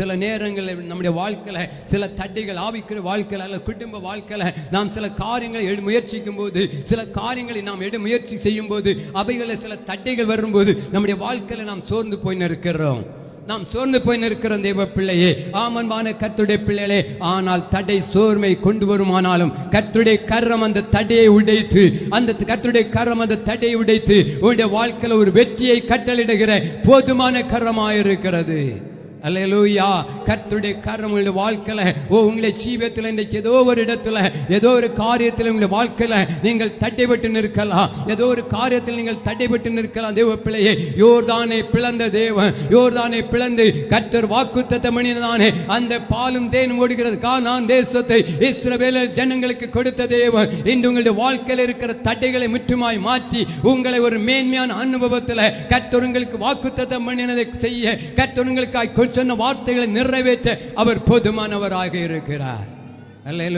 சில நேரங்களில் நம்முடைய வாழ்க்கையில் சில தடைகள் ஆவிக்கிற வாழ்க்கையில் அல்ல குடும்ப வாழ்க்கையில் நாம் சில காரியங்களை எடு முயற்சிக்கும் போது சில காரியங்களை நாம் எடு முயற்சி செய்யும் போது அவைகளில் சில தடைகள் வரும்போது நம்முடைய வாழ்க்கையில் நாம் சோர்ந்து போய் நிற்கிறோம். நாம் சோர்ந்து போய் நிற்கிறோம் தெய்வ பிள்ளையே. ஆமன்பான கத்துடைய பிள்ளைகளே. ஆனால் தடை சோர்மை கொண்டு வருமானாலும் கத்துடைய கரம் அந்த தடையை உடைத்து அந்த கத்துடைய கரம் அந்த தடையை உடைத்து உன்னுடைய வாழ்க்கையில் ஒரு வெற்றியை கட்டளிடுகிற போதுமான கரமாயிருக்கிறது. அலையலூயா கர்த்தருடைய கரம் உங்களுடைய வாழ்க்கையில ஓ உங்களுடைய ஜீவியத்தில் இன்றைக்கு ஏதோ ஒரு இடத்துல ஏதோ ஒரு காரியத்தில் உங்களுடைய வாழ்க்கையில நீங்கள் தடைபட்டு நிற்கலாம். ஏதோ ஒரு காரியத்தில் நீங்கள் தடைபட்டு நிற்கலாம். தேவ பிள்ளையே யோர்தானை பிளந்த தேவன் யோர்தானை பிளந்து கர்த்தர் வாக்குத்தத்த மனிதனானே அந்த பாலும் தேனும் ஓடுகிறது. கானான் தேசத்தை இஸ்ரவேல ஜனங்களுக்கு கொடுத்த தேவன் இன்று உங்களுடைய வாழ்க்கையில் இருக்கிற தடைகளை முற்றுமாய் மாற்றி உங்களை ஒரு மேன்மையான அனுபவத்தில் கத்தர் உங்களுக்கு வாக்குத்தத்தம் பண்ணினதை செய்ய கத்தர் உங்களுக்காய் சொன்ன வார்த்தைகளை நிறைவேற்ற அவர் போதுமானவராக இருக்கிறார். அல்ல